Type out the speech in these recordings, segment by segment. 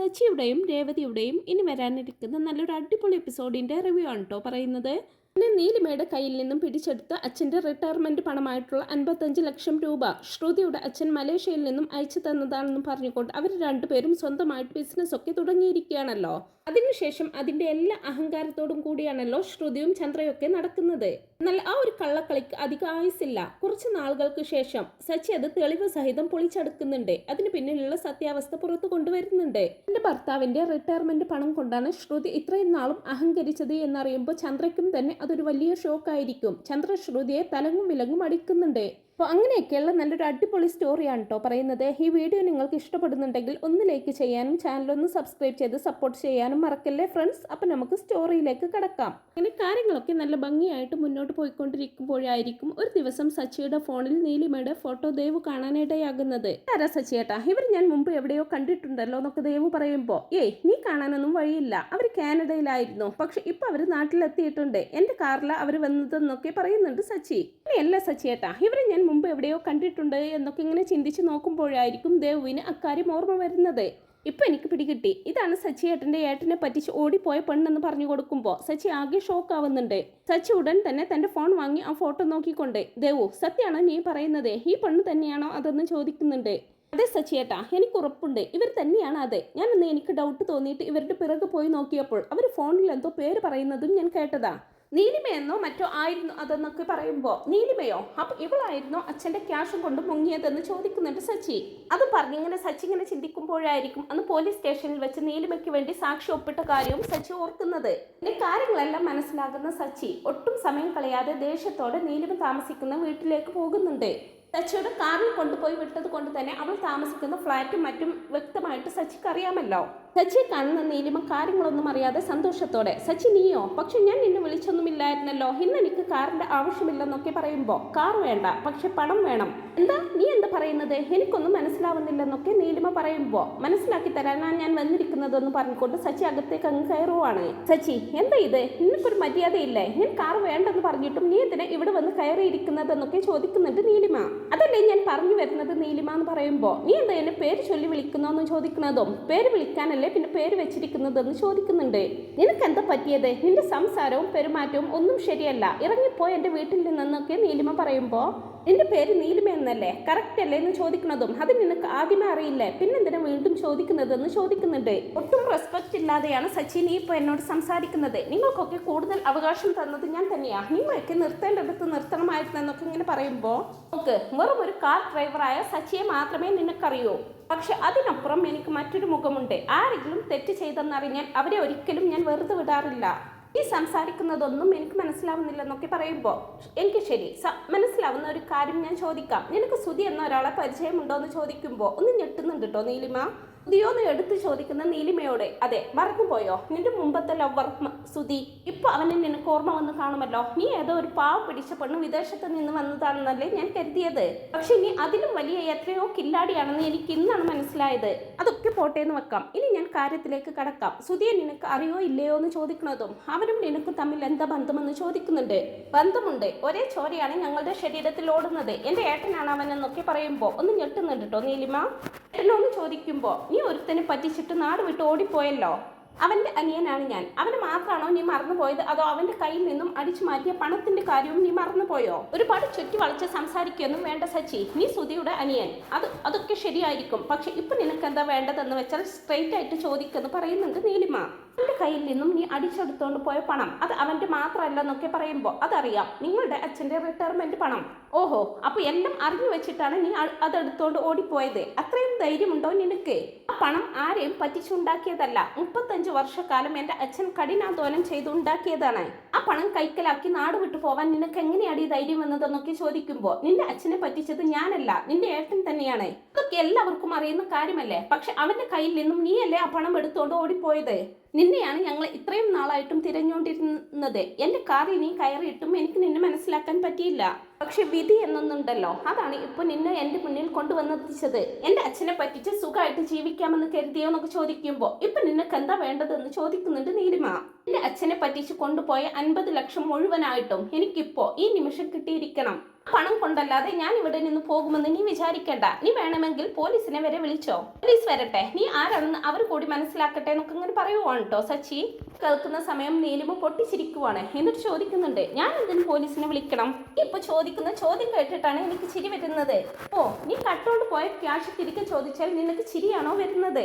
സച്ചിയുടെയും രേവതിയുടെയും ഇനി വരാനിരിക്കുന്ന നല്ലൊരു അടിപൊളി എപ്പിസോഡിന്റെ റിവ്യൂ ആണ് കേട്ടോ പറയുന്നത്. പിന്നെ നീലിമയുടെ കയ്യിൽ നിന്നും പിടിച്ചെടുത്ത അച്ഛന്റെ റിട്ടയർമെന്റ് പണമായിട്ടുള്ള അൻപത്തഞ്ച് ലക്ഷം രൂപ ശ്രുതിയുടെ അച്ഛൻ മലേഷ്യയിൽ നിന്നും അയച്ചു തന്നതാണെന്നും പറഞ്ഞുകൊണ്ട് അവർ രണ്ടുപേരും സ്വന്തമായിട്ട് ബിസിനസ് ഒക്കെ തുടങ്ങിയിരിക്കുകയാണല്ലോ. അതിനുശേഷം അതിന്റെ എല്ലാ അഹങ്കാരത്തോടും കൂടിയാണല്ലോ ശ്രുതിയും ചന്ദ്രയൊക്കെ നടക്കുന്നത്. എന്നാൽ ആ ഒരു കള്ളക്കളിക്ക് അധികം ആയുസില്ല കുറച്ച് നാളുകൾക്ക് ശേഷം സച്ചി അത് തെളിവ് സഹിതം പൊളിച്ചെടുക്കുന്നുണ്ട്. അതിന് പിന്നിലുള്ള സത്യാവസ്ഥ പുറത്തു കൊണ്ടുവരുന്നുണ്ട്. എന്റെ ഭർത്താവിന്റെ റിട്ടയർമെന്റ് പണം കൊണ്ടാണ് ശ്രുതി ഇത്രയും നാളും അഹങ്കരിച്ചത് എന്നറിയുമ്പോൾ ചന്ദ്രയ്ക്കും തന്നെ അതൊരു വലിയ ഷോക്കായിരിക്കും ചന്ദ്രശ്രുതിയെ തലങ്ങും വിലങ്ങും അടിക്കുന്നുണ്ട്. അപ്പോൾ അങ്ങനെയൊക്കെയുള്ള നല്ലൊരു അടിപൊളി സ്റ്റോറിയാണ് കേട്ടോ പറയുന്നത്. ഈ വീഡിയോ നിങ്ങൾക്ക് ഇഷ്ടപ്പെടുന്നുണ്ടെങ്കിൽ ഒന്ന് ലൈക്ക് ചെയ്യാനും ചാനൽ ഒന്ന് സബ്സ്ക്രൈബ് ചെയ്ത് സപ്പോർട്ട് ചെയ്യാനും മറക്കല്ലേ ഫ്രണ്ട്സ് അപ്പോൾ നമുക്ക് സ്റ്റോറിയിലേക്ക് കിടക്കാം. അങ്ങനെ കാര്യങ്ങളൊക്കെ നല്ല ഭംഗിയായിട്ട് മുന്നോട്ട് പോയിക്കൊണ്ടിരിക്കുമ്പോഴായിരിക്കും ഒരു ദിവസം സച്ചിയുടെ ഫോണിൽ നീലിമയുടെ ഫോട്ടോ ദേവ് കാണാനിടയാകുന്നത്. ആരാ സച്ചിയേട്ടാ? ഇവർ ഞാൻ മുമ്പ് എവിടെയോ കണ്ടിട്ടുണ്ടല്ലോ എന്നൊക്കെ ദേവ് പറയുമ്പോൾ ഏയ് നീ കാണാനൊന്നും വഴിയില്ല. അവർ കാനഡയിലായിരുന്നു. പക്ഷെ ഇപ്പൊ അവർ നാട്ടിലെത്തിയിട്ടുണ്ട്. എന്റെ കാറിലാണ് അവർ വന്നതെന്നൊക്കെ പറയുന്നുണ്ട് സച്ചി. അല്ല സച്ചിയേട്ടാ. ഇവരെ ഞാൻ മുമ്പ് എവിടെയോ കണ്ടിട്ടുണ്ട് എന്നൊക്കെ ഇങ്ങനെ ചിന്തിച്ച് നോക്കുമ്പോഴായിരിക്കും ദേവുവിന് അക്കാര്യം ഓർമ്മ വരുന്നത്. ഇപ്പം എനിക്ക് പിടികിട്ടി. ഇതാണ് സച്ചി ഏട്ടന്റെ ഏട്ടനെ പറ്റിച്ച് ഓടിപ്പോയ പെണ്ണെന്ന് പറഞ്ഞു കൊടുക്കുമ്പോൾ സച്ചി ആകെ ഷോക്ക് ആവുന്നുണ്ട്. സച്ചി ഉടൻ തന്നെ തന്റെ ഫോൺ വാങ്ങി ആ ഫോട്ടോ നോക്കിക്കൊണ്ട് ദേവു സത്യമാണോ നീ പറയുന്നത്. ഈ പെണ്ണ് തന്നെയാണോ അതെന്ന് ചോദിക്കുന്നുണ്ട്. അതെ സച്ചിയേട്ടാ എനിക്ക് ഉറപ്പുണ്ട്. ഇവർ തന്നെയാണ് അതെ. ഞാനന്ന് എനിക്ക് ഡൗട്ട് തോന്നിയിട്ട് ഇവരുടെ പിറകെ പോയി നോക്കിയപ്പോൾ അവർ ഫോണിൽ എന്തോ പേര് പറയുന്നതും ഞാൻ കേട്ടതാ. നീലിമയെന്നോ മറ്റോ ആയിരുന്നു അതെന്നൊക്കെ പറയുമ്പോൾ നീലിമയോ അപ്പൊ ഇവളായിരുന്നു അച്ഛന്റെ ക്യാഷും കൊണ്ട് മുങ്ങിയതെന്ന് ചോദിക്കുന്നുണ്ട് സച്ചി. അത് പറഞ്ഞിങ്ങനെ സച്ചി ഇങ്ങനെ ചിന്തിക്കുമ്പോഴായിരിക്കും അന്ന് പോലീസ് സ്റ്റേഷനിൽ വെച്ച് നീലിമയ്ക്ക് വേണ്ടി സാക്ഷി ഒപ്പിട്ട കാര്യവും സച്ചി ഓർക്കുന്നത്. ഇതിന്റെ കാര്യങ്ങളെല്ലാം മനസ്സിലാകുന്ന സച്ചി ഒട്ടും സമയം കളയാതെ ദേഷ്യത്തോടെ നീലിമ താമസിക്കുന്ന വീട്ടിലേക്ക് പോകുന്നുണ്ട്. സച്ചിയുടെ കാറിൽ കൊണ്ടുപോയി വിട്ടത് കൊണ്ട് തന്നെ അവൾ താമസിക്കുന്ന ഫ്ലാറ്റും മറ്റും വ്യക്തമായിട്ട് സച്ചിക്ക് അറിയാമല്ലോ. സച്ചി കാണുന്ന നീലിമ കാര്യങ്ങളൊന്നും അറിയാതെ സന്തോഷത്തോടെ സച്ചി നീയോ? പക്ഷെ ഞാൻ നിന്നെ വിളിച്ചൊന്നുമില്ലായിരുന്നല്ലോ. ഇന്ന് എനിക്ക് കാറിന്റെ ആവശ്യമില്ലെന്നൊക്കെ പറയുമ്പോൾ കാർ വേണ്ട പക്ഷെ പണം വേണം. എന്താ? നീ എന്താ പറയുന്നത്? എനിക്കൊന്നും മനസ്സിലാവുന്നില്ലെന്നൊക്കെ നീലിമ പറയുമ്പോൾ മനസ്സിലാക്കി തരാനാ ഞാൻ വന്നിരിക്കുന്നതെന്ന് പറഞ്ഞുകൊണ്ട് സച്ചി അകത്തേക്ക് അങ്ങ് കയറുവാണ്. സച്ചി എന്താ ഇത്? നിനക്കൊരു മര്യാദയില്ലേ? ഞാൻ കാർ വേണ്ടെന്ന് പറഞ്ഞിട്ടും നീ എന്തിനാ ഇവിടെ വന്ന് കയറിയിരിക്കുന്നതെന്നൊക്കെ ചോദിക്കുന്നുണ്ട് നീലിമ. അതല്ലേ ഞാൻ പറഞ്ഞു വരുന്നത് നീലിമ എന്ന് പറയുമ്പോൾ നീ എന്താ എന്നെ പേര് ചൊല്ലി വിളിക്കുന്നോന്ന് ചോദിക്കുന്നതും പേര് വിളിക്കാനല്ലേ പിന്നെ പേര് വെച്ചിരിക്കുന്നതെന്ന് ചോദിക്കുന്നുണ്ട്. നിനക്ക് എന്താ പറ്റിയത്? നിന്റെ സംസാരവും പെരുമാറ്റവും ഒന്നും ശരിയല്ല. ഇറങ്ങിപ്പോയി എന്റെ വീട്ടിൽ നിന്നൊക്കെ നീലിമ പറയുമ്പോൾ നിന്റെ പേര് നീലിമ എന്നല്ലേ? കറക്റ്റ് അല്ലേ എന്ന് ചോദിക്കുന്നതും അത് നിനക്ക് ആദ്യമേ അറിയില്ലേ? പിന്നെന്തിനാ വീണ്ടും ചോദിക്കുന്നതെന്ന് ചോദിക്കുന്നുണ്ട്? ഒട്ടും റെസ്പെക്റ്റ് ഇല്ലാതെയാണ് സച്ചിൻ ഇപ്പോൾ എന്നോട് സംസാരിക്കുന്നത്. നിങ്ങൾക്കൊക്കെ കൂടുതൽ അവകാശം തന്നത് ഞാൻ തന്നെയാ. നിങ്ങളൊക്കെ നിർത്തേണ്ടടുത്ത് നിർത്തണമായിരുന്നെന്നൊക്കെ ഇങ്ങനെ പറയുമ്പോൾ നോക്ക് വെറും ഒരു കാർ ഡ്രൈവറായ സച്ചിയെ മാത്രമേ നിനക്കറിയൂ. പക്ഷെ അതിനപ്പുറം എനിക്ക് മറ്റൊരു മുഖമുണ്ട്. ആരെങ്കിലും തെറ്റ് ചെയ്തെന്നറിഞ്ഞാൽ അവരെ ഒരിക്കലും ഞാൻ വെറുതെ വിടാറില്ല. ഈ സംസാരിക്കുന്നതൊന്നും എനിക്ക് മനസ്സിലാവുന്നില്ലെന്നൊക്കെ പറയുമ്പോൾ എനിക്ക് ശരി മനസ്സിലാവുന്ന ഒരു കാര്യം ഞാൻ ചോദിക്കാം. നിനക്ക് സുതി എന്ന ഒരാളെ പരിചയമുണ്ടോ എന്ന് ചോദിക്കുമ്പോൾ ഒന്ന് ഞെട്ടുന്നുണ്ട് കേട്ടോ നീലിമ. സുധിയോന്ന് എടുത്ത് ചോദിക്കുന്ന നീലിമയോട് അതെ മറന്നുപോയോ? നിന്റെ മുമ്പത്തെ ലവർ സുതി ഇപ്പൊ അവനെ നിനക്ക് ഓർമ്മ വന്ന് കാണുമല്ലോ? നീ ഏതോ ഒരു പാവ പിടിച്ച പെണ്ണ് വിദേശത്ത് നിന്ന് വന്നതാണെന്നല്ലേ ഞാൻ കരുതിയത്. പക്ഷെ നീ അതിലും വലിയ എത്രയോ കില്ലാടിയാണെന്ന് എനിക്ക് ഇന്നാണ് മനസ്സിലായത്. അതൊക്കെ പോട്ടെ എന്ന് വെക്കാം. ഇനി ഞാൻ കാര്യത്തിലേക്ക് കടക്കാം. സുധിയെ നിനക്ക് അറിയോ ഇല്ലയോ എന്ന് ചോദിക്കുന്നതും അവനും നിനക്കും തമ്മിൽ എന്താ ബന്ധമെന്ന് ചോദിക്കുന്നുണ്ട്. ബന്ധമുണ്ട്. ഒരേ ചോരയാണ് ഞങ്ങളുടെ ശരീരത്തിൽ ഓടുന്നത്. എന്റെ ഏട്ടനാണ് അവൻ എന്നൊക്കെ പറയുമ്പോൾ ഒന്ന് ഞെട്ടുന്നുണ്ട് കേട്ടോ നീലിമ. ഏട്ടനോന്ന് ചോദിക്കുമ്പോൾ നീ ഒരുത്തനെ പറ്റിച്ചിട്ട് നാട് വിട്ട് ഓടിപ്പോയല്ലോ? അവന്റെ അനിയനാണ് ഞാൻ. അവന് മാത്രമാണോ നീ മറന്നു പോയത് അതോ അവന്റെ കയ്യിൽ നിന്നും അടിച്ചു മാറ്റിയ പണത്തിന്റെ കാര്യവും നീ മറന്നു പോയോ ഒരുപാട് ചുറ്റി വളച്ച് സംസാരിക്കുകയൊന്നും വേണ്ട സച്ചി. നീ സുധിയുടെ അനിയൻ. അത് അതൊക്കെ ശരിയായിരിക്കും. പക്ഷെ ഇപ്പൊ നിനക്ക് എന്താ വേണ്ടതെന്ന് വെച്ചാൽ സ്ട്രെയിറ്റ് ആയിട്ട് ചോദിക്കെന്ന് പറയുന്നുണ്ട് നീലിമ. അവന്റെ കയ്യിൽ നിന്നും നീ അടിച്ചെടുത്തോണ്ട് പോയ പണം. അത് അവന്റെ മാത്രമല്ലെന്നൊക്കെ പറയുമ്പോൾ അതറിയാം. നിങ്ങളുടെ അച്ഛന്റെ റിട്ടയർമെന്റ് പണം. ഓഹോ അപ്പോൾ എല്ലാം അറിഞ്ഞു വെച്ചിട്ടാണ് നീ അതെടുത്തോണ്ട് ഓടിപ്പോയത്. അത്രയും ധൈര്യമുണ്ടോ നിനക്ക്? ആ പണം ആരെയും പറ്റിച്ചുണ്ടാക്കിയതല്ല. മുപ്പത്തഞ്ച് വർഷക്കാലം എന്റെ അച്ഛൻ കഠിനാധ്വാനം ചെയ്തുണ്ടാക്കിയതാണ്. ആ പണം കൈക്കലാക്കി നാട് വിട്ടു പോവാൻ നിനക്ക് എങ്ങനെയാണ് ഈ ധൈര്യം വന്നതെന്നൊക്കെ ചോദിക്കുമ്പോൾ നിന്റെ അച്ഛനെ പറ്റിച്ചത് ഞാനല്ല നിന്റെ ഏട്ടൻ തന്നെയാണ്. അതൊക്കെ എല്ലാവർക്കും അറിയുന്ന കാര്യമല്ലേ? പക്ഷെ അവന്റെ കയ്യിൽ നിന്നും നീയല്ലേ ആ പണം എടുത്തോണ്ട് ഓടിപ്പോയത്? നിന്നെയാണ് ഞങ്ങൾ ഇത്രയും നാളായിട്ടും തിരഞ്ഞുകൊണ്ടിരുന്നത് എന്റെ കാറിൽ നീ കയറിയിട്ടും എനിക്ക് നിന്നെ മനസ്സിലാക്കാൻ പറ്റിയില്ല. പക്ഷെ വിധി എന്നൊന്നുണ്ടല്ലോ. അതാണ് ഇപ്പൊ നിന്നെ എന്റെ മുന്നിൽ കൊണ്ടുവന്നെത്തിച്ചത്. എന്റെ അച്ഛനെ പറ്റിച്ച് സുഖമായിട്ട് ജീവിക്കാമെന്ന് കരുതിയോ എന്നൊക്കെ ചോദിക്കുമ്പോ ഇപ്പൊ നിനക്ക് എന്താ വേണ്ടതെന്ന് ചോദിക്കുന്നുണ്ട് നീലിമ. എന്റെ അച്ഛനെ പറ്റിച്ച് കൊണ്ടുപോയ അൻപത് ലക്ഷം മുഴുവനായിട്ടും എനിക്കിപ്പോ ഈ നിമിഷം കിട്ടിയിരിക്കണം. പണം കൊണ്ടല്ലാതെ ഞാൻ ഇവിടെ നിന്ന് പോകുമെന്ന് നീ വിചാരിക്കണ്ട. നീ വേണമെങ്കിൽ പോലീസിനെ വരെ വിളിച്ചോ. പോലീസ് വരട്ടെ. നീ ആരാണെന്ന് അവർ കൂടി മനസ്സിലാക്കട്ടെ എന്നൊക്കെ ഇങ്ങനെ പറയുവാണ് കേട്ടോ സച്ചി. കേൾക്കുന്ന സമയം നീലിമ പൊട്ടിച്ചിരിക്കുവാണ്. എന്നിട്ട് ചോദിക്കുന്നുണ്ട് ഞാൻ എന്തിനു പോലീസിനെ വിളിക്കണം? ഇപ്പൊ ചോദിക്കുന്ന ചോദ്യം കേട്ടിട്ടാണ് എനിക്ക് ചിരി വരുന്നത്. ഓ നീ കട്ടോണ്ട് പോയ ക്യാഷ് തിരികെ ചോദിച്ചാൽ നിനക്ക് ചിരിയാണോ വരുന്നത്?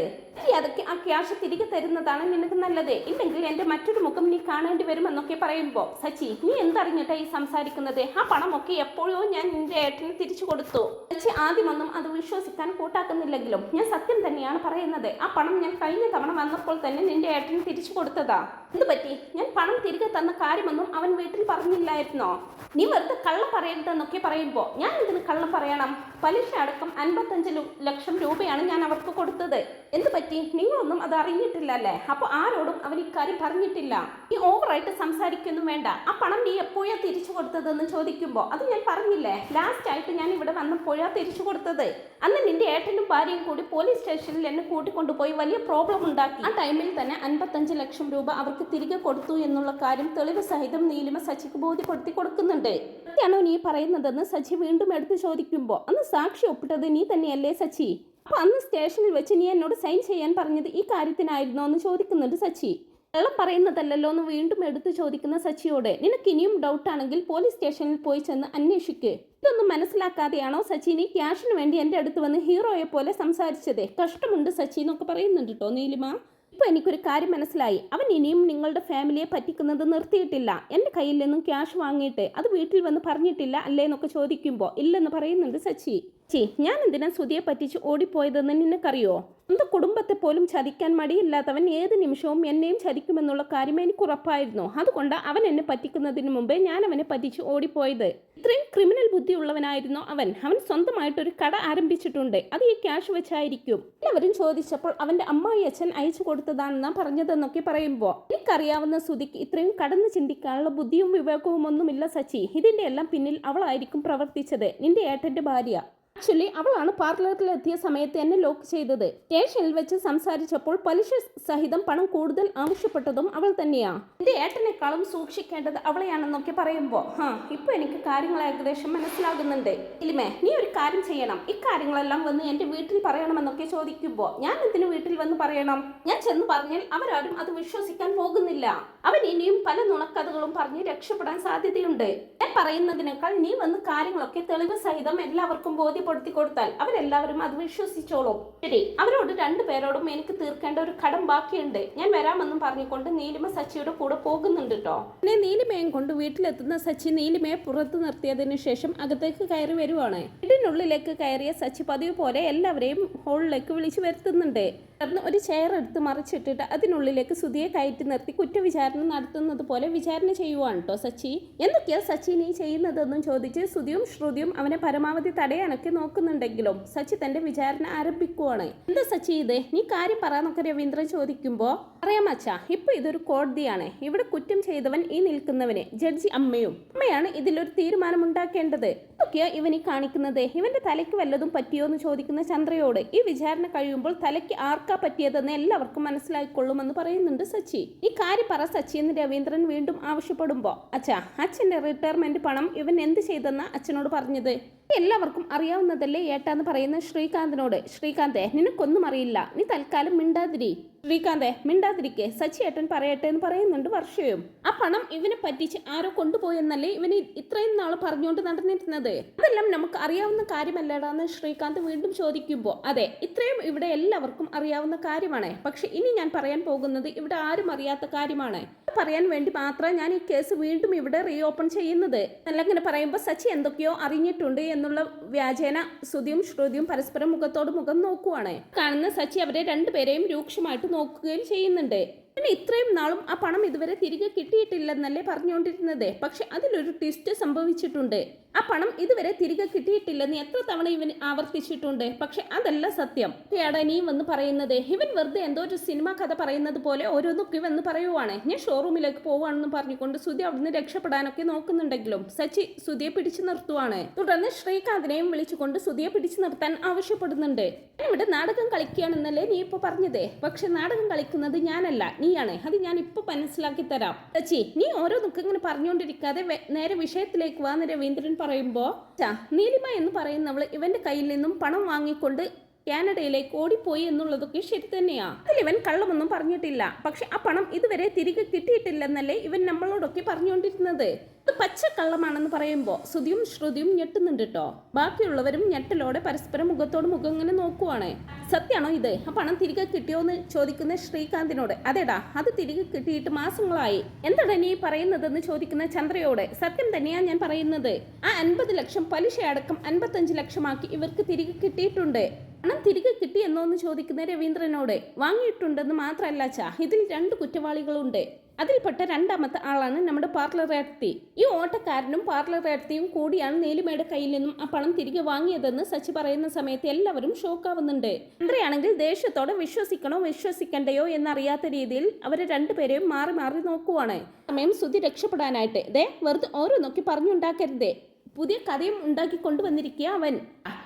അതൊക്കെ ആ ക്യാഷ് തിരികെ തരുന്നതാണ് നിനക്ക് നല്ലത്. ഇല്ലെങ്കിൽ എന്റെ മറ്റൊരു മുഖം നീ കാണേണ്ടി വരുമെന്നൊക്കെ പറയുമ്പോ സച്ചി നീ എന്തറിഞ്ഞിട്ടാ ഈ സംസാരിക്കുന്നത്? ആ പണമൊക്കെ എപ്പോഴോ ഞാൻ നിന്റെ ഏട്ടന് തിരിച്ചു കൊടുത്തു. സച്ചി ആദ്യമൊന്നും അത് വിശ്വസിക്കാൻ കൂട്ടാക്കുന്നില്ലെങ്കിലും ഞാൻ സത്യം തന്നെയാണ് പറയുന്നത്. ആ പണം ഞാൻ കഴിഞ്ഞ തവണ വന്നപ്പോൾ തന്നെ നിന്റെ ഏട്ടന് തിരിച്ചു കൊടുത്തതാ. എന്ത് പറ്റി ഞാൻ പണം തിരികെ തന്ന കാര്യമൊന്നും അവൻ വീട്ടിൽ പറഞ്ഞില്ലായിരുന്നോ? നീ വെറുതെ കള്ള കള്ളം പറയരുതെന്നൊക്കെ പറയുമ്പോൾ ഞാൻ ഇതിന് കള്ളം പറയണം. പലിശ അടക്കം അൻപത്തഞ്ച് ലക്ഷം രൂപയാണ് ഞാൻ അവർക്ക് കൊടുത്തത്. എന്ത് പറ്റി? നിങ്ങളൊന്നും അത് അറിഞ്ഞിട്ടില്ല അല്ലേ അപ്പൊ ആരോടും അവൻ ഇക്കാര്യം പറഞ്ഞിട്ടില്ല. ഈ ഓവറായിട്ട് സംസാരിക്കൊന്നും വേണ്ട. ആ പണം നീ എപ്പോഴാ തിരിച്ചു കൊടുത്തതെന്ന് ചോദിക്കുമ്പോൾ അത് ഞാൻ പറഞ്ഞില്ലേ? ലാസ്റ്റ് ആയിട്ട് ഞാൻ ഇവിടെ വന്നപ്പോഴാ തിരിച്ചു കൊടുത്തത്. അന്ന് നിന്റെ ഏട്ടനും ഭാര്യയും കൂടി പോലീസ് സ്റ്റേഷനിൽ എന്നെ കൂട്ടിക്കൊണ്ടുപോയി വലിയ പ്രോബ്ലം ഉണ്ടാക്കി. ആ ടൈമിൽ തന്നെ അൻപത്തഞ്ച് ലക്ഷം രൂപ അവർക്ക് തിരികെ കൊടുത്തു എന്നുള്ള കാര്യം തെളിവ് സഹിതം നീലിമ സച്ചിക്ക് ബോധ്യപ്പെടുത്തി കൊടുക്കുന്നുണ്ട്. സത്യാണോ നീ പറയുന്നതെന്ന് സച്ചി വീണ്ടും എടുത്ത് ചോദിക്കുമ്പോൾ അന്ന് സാക്ഷി ഒപ്പിട്ടത് നീ തന്നെയല്ലേ സച്ചി? അപ്പൊ അന്ന് സ്റ്റേഷനിൽ വെച്ച് നീ എന്നോട് സൈൻ ചെയ്യാൻ പറഞ്ഞത് ഈ കാര്യത്തിനായിരുന്നോ എന്ന് ചോദിക്കുന്നുണ്ട് സച്ചി. കള്ളം പറയുന്നതല്ലല്ലോ എന്ന് വീണ്ടും എടുത്തു ചോദിക്കുന്ന സച്ചിയോട് നിനക്ക് ഇനിയും ഡൗട്ട് ആണെങ്കിൽ പോലീസ് സ്റ്റേഷനിൽ പോയി ചെന്ന് അന്വേഷിക്ക്. ഇതൊന്നും മനസ്സിലാക്കാതെയാണോ സച്ചി നീ ക്യാഷിന് വേണ്ടി എന്റെ അടുത്ത് വന്ന് ഹീറോയെ പോലെ സംസാരിച്ചത്? കഷ്ടമുണ്ട് സച്ചി എന്നൊക്കെ പറയുന്നുണ്ട് കേട്ടോ നീലിമ. ഇപ്പൊ എനിക്കൊരു കാര്യം മനസ്സിലായി. അവൻ ഇനിയും നിങ്ങളുടെ ഫാമിലിയെ പറ്റിക്കുന്നത് നിർത്തിയിട്ടില്ല. എന്റെ കയ്യിൽ നിന്നും ക്യാഷ് വാങ്ങിയിട്ട് അത് വീട്ടിൽ വന്ന് പറഞ്ഞിട്ടില്ല അല്ലേ എന്നൊക്കെ ചോദിക്കുമ്പോൾ ഇല്ലെന്ന് പറയുന്നുണ്ട് സച്ചി. ചി ഞാൻ എന്തിനാ സുതിയെ പറ്റിച്ച് ഓടിപ്പോയതെന്ന് നിനക്കറിയോ? സ്വന്തം കുടുംബത്തെ പോലും ചതിക്കാൻ മടിയില്ലാത്തവൻ ഏത് നിമിഷവും എന്നെയും ചതിക്കുമെന്നുള്ള കാര്യം എനിക്ക് ഉറപ്പായിരുന്നു. അതുകൊണ്ട് അവൻ എന്നെ പറ്റിക്കുന്നതിന് മുമ്പേ ഞാൻ അവനെ പറ്റിച്ച് ഓടിപ്പോയത്. ഇത്രയും ക്രിമിനൽ ബുദ്ധിയുള്ളവനായിരുന്നു അവൻ. അവൻ സ്വന്തമായിട്ടൊരു കട ആരംഭിച്ചിട്ടുണ്ട്. അത് ഈ ക്യാഷ് വെച്ചായിരിക്കും. എല്ലാവരും ചോദിച്ചപ്പോൾ അവന്റെ അമ്മായി അച്ഛൻ അയച്ചു കൊടുത്തതാണെന്നാ പറഞ്ഞതെന്നൊക്കെ പറയുമ്പോൾ എനിക്കറിയാവുന്ന സുതിക്ക് ഇത്രയും കടന്നു ചിന്തിക്കാനുള്ള ബുദ്ധിയും വിവേകവും ഒന്നുമില്ല സച്ചി. ഇതിന്റെ എല്ലാം പിന്നിൽ അവളായിരിക്കും പ്രവർത്തിച്ചത്. നിന്റെ ഏട്ടന്റെ ഭാര്യ. ആക്ച്വലി അവളാണ് പാർലറിൽ എത്തിയ സമയത്ത് എന്നെ ലോക്ക് ചെയ്തത്. സ്റ്റേഷനിൽ വെച്ച് സംസാരിച്ചപ്പോൾ പലിശ സഹിതം പണം കൂടുതൽ ആവശ്യപ്പെട്ടതും അവൾ തന്നെയാ. എന്റെ ഏട്ടനേക്കാളും സൂക്ഷിക്കേണ്ടത് അവളെയാണെന്നൊക്കെ പറയുമ്പോ ഹാ ഇപ്പൊ എനിക്ക് കാര്യങ്ങൾ ഏകദേശം മനസ്സിലാകുന്നുണ്ട്. ഇലിമേ നീ ഒരു കാര്യം ചെയ്യണം. ഇക്കാര്യങ്ങളെല്ലാം വന്ന് എന്റെ വീട്ടിൽ പറയണമെന്നൊക്കെ ചോദിക്കുമ്പോ ഞാൻ എന്തിനു വീട്ടിൽ വന്ന് പറയണം? ഞാൻ ചെന്ന് പറഞ്ഞാൽ അവരാരും അത് വിശ്വസിക്കാൻ പോകുന്നില്ല. അവൻ ഇനിയും പല നുണക്കഥകളും പറഞ്ഞ് രക്ഷപ്പെടാൻ സാധ്യതയുണ്ട്. ഞാൻ പറയുന്നതിനേക്കാൾ നീ വന്ന് കാര്യങ്ങളൊക്കെ തെളിവ് സഹിതം എല്ലാവർക്കും ബോധ്യപ്പെടുത്തി കൊടുത്താൽ അവരെല്ലാവരും അത് വിശ്വസിച്ചോളും. ശരി അവരോട് രണ്ടു പേരോടും എനിക്ക് തീർക്കേണ്ട ഒരു കടം ബാക്കിയുണ്ട്. ഞാൻ വരാമെന്നും പറഞ്ഞുകൊണ്ട് നീലിമ സച്ചിയുടെ കൂടെ പോകുന്നുണ്ട് കേട്ടോ പിന്നെ നീലിമയും കൊണ്ട് വീട്ടിലെത്തുന്ന സച്ചി നീലിമയെ പുറത്തു നിർത്തിയതിനു ശേഷം അകത്തേക്ക് കയറി വരുവാണ്. വീടിനുള്ളിലേക്ക് കയറിയ സച്ചി പതിവ് പോലെ എല്ലാവരെയും ഹോളിലേക്ക് വിളിച്ചു വരുത്തുന്നുണ്ട്. തുടർന്ന് ഒരു ചെയർ എടുത്ത് മറിച്ചിട്ടിട്ട് അതിനുള്ളിലേക്ക് സുധിയെ കയറ്റി നിർത്തി കുറ്റവിചാരണ നടത്തുന്നത് പോലെ വിചാരണ ചെയ്യുവാണ് കേട്ടോ സച്ചി. എന്തൊക്കെയാ സച്ചി നീ ചെയ്യുന്നതെന്നും ചോദിച്ച് സുധിയും ശ്രുതിയും അവനെ പരമാവധി തടയാനൊക്കെ നോക്കുന്നുണ്ടെങ്കിലും സച്ചി തന്റെ വിചാരണ ആരംഭിക്കുവാണ്. എന്താ സച്ചി ഇത്? നീ കാര്യം പറയാന്നൊക്കെ രവീന്ദ്രൻ ചോദിക്കുമ്പോ അറിയാം അച്ഛാ ഇപ്പൊ ഇതൊരു കോടതിയാണ്. ഇവിടെ കുറ്റം ചെയ്തവൻ ഈ നിൽക്കുന്നവനെ ജഡ്ജി അമ്മയും. അമ്മയാണ് ഇതിലൊരു തീരുമാനം ഉണ്ടാക്കേണ്ടത് എന്തൊക്കെയാ ഇവൻ ഈ കാണിക്കുന്നത്? ഇവന്റെ തലയ്ക്ക് വല്ലതും പറ്റിയോ എന്ന് ചോദിക്കുന്ന ചന്ദ്രയോട് ഈ വിചാരണ കഴിയുമ്പോൾ തലയ്ക്ക് ആർക്കാ പറ്റിയതെന്ന് എല്ലാവർക്കും മനസ്സിലായിക്കൊള്ളുമെന്ന് പറയുന്നുണ്ട് സച്ചി. ഈ കാര്യം പറ സച്ചി എന്ന് രവീന്ദ്രൻ വീണ്ടും ആവശ്യപ്പെടുമ്പോ. അച്ഛാ അച്ഛന്റെ റിട്ടയർമെന്റ് പണം ഇവൻ എന്ത് ചെയ്തെന്ന അച്ഛനോട് പറഞ്ഞത്? എല്ലാവർക്കും അറിയാവുന്നതല്ലേ ഏട്ടാന്ന് പറയുന്ന ശ്രീകാന്തിനോട്. ശ്രീകാന്തേ നിനക്കൊന്നും അറിയില്ല. നീ തൽക്കാലം മിണ്ടാതിരി. ശ്രീകാന്തേ മിണ്ടാതിരിക്കെ. സച്ചി ഏട്ടൻ പറയട്ടെ എന്ന് പറയുന്നുണ്ട് വർഷയും. ആ പണം ഇവനെ പറ്റിച്ച് ആരോ കൊണ്ടുപോയെന്നല്ലേ ഇവന് ഇത്രയും നാൾ പറഞ്ഞുകൊണ്ട് നടന്നിരുന്നത്? അതെല്ലാം നമുക്ക് അറിയാവുന്ന കാര്യമല്ലേടാന്ന് ശ്രീകാന്ത് വീണ്ടും ചോദിക്കുമ്പോൾ അതെ ഇത്രയും ഇവിടെ എല്ലാവർക്കും അറിയാവുന്ന കാര്യമാണ്. പക്ഷെ ഇനി ഞാൻ പറയാൻ പോകുന്നത് ഇവിടെ ആരും അറിയാത്ത കാര്യമാണ്. പറയാൻ വേണ്ടി മാത്രം ഞാൻ ഈ കേസ് വീണ്ടും ഇവിടെ റീ ഓപ്പൺ ചെയ്യുന്നത്. അല്ലെങ്കിൽ പറയുമ്പോൾ സച്ചി എന്തൊക്കെയോ അറിഞ്ഞിട്ടുണ്ട് എന്നുള്ള വ്യാജേന ശ്രുതിയും ശ്രുതിയും പരസ്പരം മുഖത്തോട് മുഖം നോക്കുവാണ്. കാണുന്ന സച്ചി അവരെ രണ്ടുപേരെയും രൂക്ഷമായിട്ട് നോക്കുകയും ചെയ്യുന്നുണ്ട്. പിന്നെ ഇത്രയും നാളും ആ പണം ഇതുവരെ തിരികെ കിട്ടിയിട്ടില്ലെന്നല്ലേ പറഞ്ഞുകൊണ്ടിരുന്നത്. പക്ഷെ അതിലൊരു ട്വിസ്റ്റ് സംഭവിച്ചിട്ടുണ്ട്. ആ പണം ഇതുവരെ തിരികെ കിട്ടിയിട്ടില്ലെന്ന് എത്ര തവണ ഇവൻ ആവർത്തിച്ചിട്ടുണ്ട്? പക്ഷെ അതല്ല സത്യം. ഇനിയും വന്ന് പറയുന്നത്. ഇവൻ വെറുതെ എന്തോ ഒരു സിനിമ കഥ പറയുന്നത് പോലെ ഓരോന്നൊക്കെ വന്ന് പറയുവാണ്. ഞാൻ ഷോറൂമിലേക്ക് പോവാണെന്ന് പറഞ്ഞുകൊണ്ട് സുധി അവിടുന്ന് രക്ഷപ്പെടാനൊക്കെ നോക്കുന്നുണ്ടെങ്കിലും സച്ചി സുധിയെ പിടിച്ചു നിർത്തുവാണ്. തുടർന്ന് ശ്രീകാന്തിനെയും വിളിച്ചുകൊണ്ട് സുധിയെ പിടിച്ചു നിർത്താൻ ആവശ്യപ്പെടുന്നുണ്ട്. "ഞാൻ ഇവിടെ നാടകം കളിക്കുകയാണെന്നല്ലേ നീ ഇപ്പൊ പറഞ്ഞത്? പക്ഷെ നാടകം കളിക്കുന്നത് ഞാനല്ല. നീയാണ്. അത് ഞാൻ ഇപ്പൊ മനസ്സിലാക്കി തരാം. സച്ചി നീ ഓരോന്നൊക്കെ ഇങ്ങനെ പറഞ്ഞുകൊണ്ടിരിക്കാതെ നേരെ വിഷയത്തിലേക്ക് വാന്ന് രവീന്ദ്രൻ പറയുമ്പോ "ച്ചാ, നീലിമ എന്ന് പറയുന്നവൾ ഇവന്റെ കയ്യിൽ നിന്നും പണം വാങ്ങിക്കൊണ്ട് കാനഡയിലേക്ക് ഓടിപ്പോയി എന്നുള്ളതൊക്കെ ശരി തന്നെയാ. അതിൽ ഇവൻ കള്ളമൊന്നും പറഞ്ഞിട്ടില്ല. പക്ഷെ ആ പണം ഇതുവരെ തിരികെ കിട്ടിയിട്ടില്ലെന്നല്ലേ ഇവൻ നമ്മളോടൊക്കെ പറഞ്ഞുകൊണ്ടിരുന്നത്. ഇത് പച്ച കള്ളമാണെന്ന് പറയുമ്പോൾ ശ്രുതിയും ശ്രുതിയും ഞെട്ടുന്നുണ്ട് കേട്ടോ ബാക്കിയുള്ളവരും ഞെട്ടലോടെ പരസ്പരം മുഖത്തോട് മുഖം ഇങ്ങനെ നോക്കുവാണ്. സത്യാണോ ഇത്? ആ പണം തിരികെ കിട്ടിയോ എന്ന് ചോദിക്കുന്ന ശ്രീകാന്തിനോട്. അതെടാ അത് തിരികെ കിട്ടിയിട്ട് മാസങ്ങളായി. എന്താണ് നീ പറയുന്നതെന്ന് ചോദിക്കുന്ന ചന്ദ്രയോട്? സത്യം തന്നെയാ ഞാൻ പറയുന്നത്. ആ അൻപത് ലക്ഷം പലിശ അടക്കം അൻപത്തഞ്ച് ലക്ഷമാക്കി ഇവർക്ക് തിരികെ കിട്ടിയിട്ടുണ്ട്. പണം തിരികെ കിട്ടിയെന്നോ എന്ന് ചോദിക്കുന്ന രവീന്ദ്രനോട് വാങ്ങിയിട്ടുണ്ടെന്ന് മാത്രമല്ല ചാ ഇതിൽ രണ്ട് കുറ്റവാളികളുണ്ട്. അതിൽപ്പെട്ട രണ്ടാമത്തെ ആളാണ് നമ്മുടെ പാർലർ ഏടത്തി ഈ ഓട്ടക്കാരനും പാർലർ ഏടത്തിയും കൂടിയാണ് നീലിമയുടെ കയ്യിൽ നിന്നും ആ പണം തിരികെ വാങ്ങിയതെന്ന് സച്ചി പറയുന്ന സമയത്ത് എല്ലാവരും ഷോക്കാവുന്നുണ്ട്. ഇത്രയാണെങ്കിൽ ദേഷ്യത്തോടെ വിശ്വസിക്കണോ വിശ്വസിക്കണ്ടയോ എന്നറിയാത്ത രീതിയിൽ അവരെ രണ്ടുപേരെയും മാറി മാറി നോക്കുവാണ്. സമയം സുധി രക്ഷപ്പെടാനായിട്ട്. ദേ വെറുതെ ഓരോ നോക്കി പറഞ്ഞുണ്ടാക്കരുതേ. പുതിയ കഥയും ഉണ്ടാക്കി കൊണ്ടുവന്നിരിക്കുക അവൻ.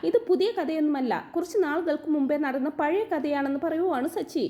ഇത് പുതിയ കഥയൊന്നുമല്ല. കുറച്ച് നാളുകൾക്ക് മുമ്പേ നടന്ന പഴയ കഥയാണെന്ന് പറയുവാണ് സച്ചി.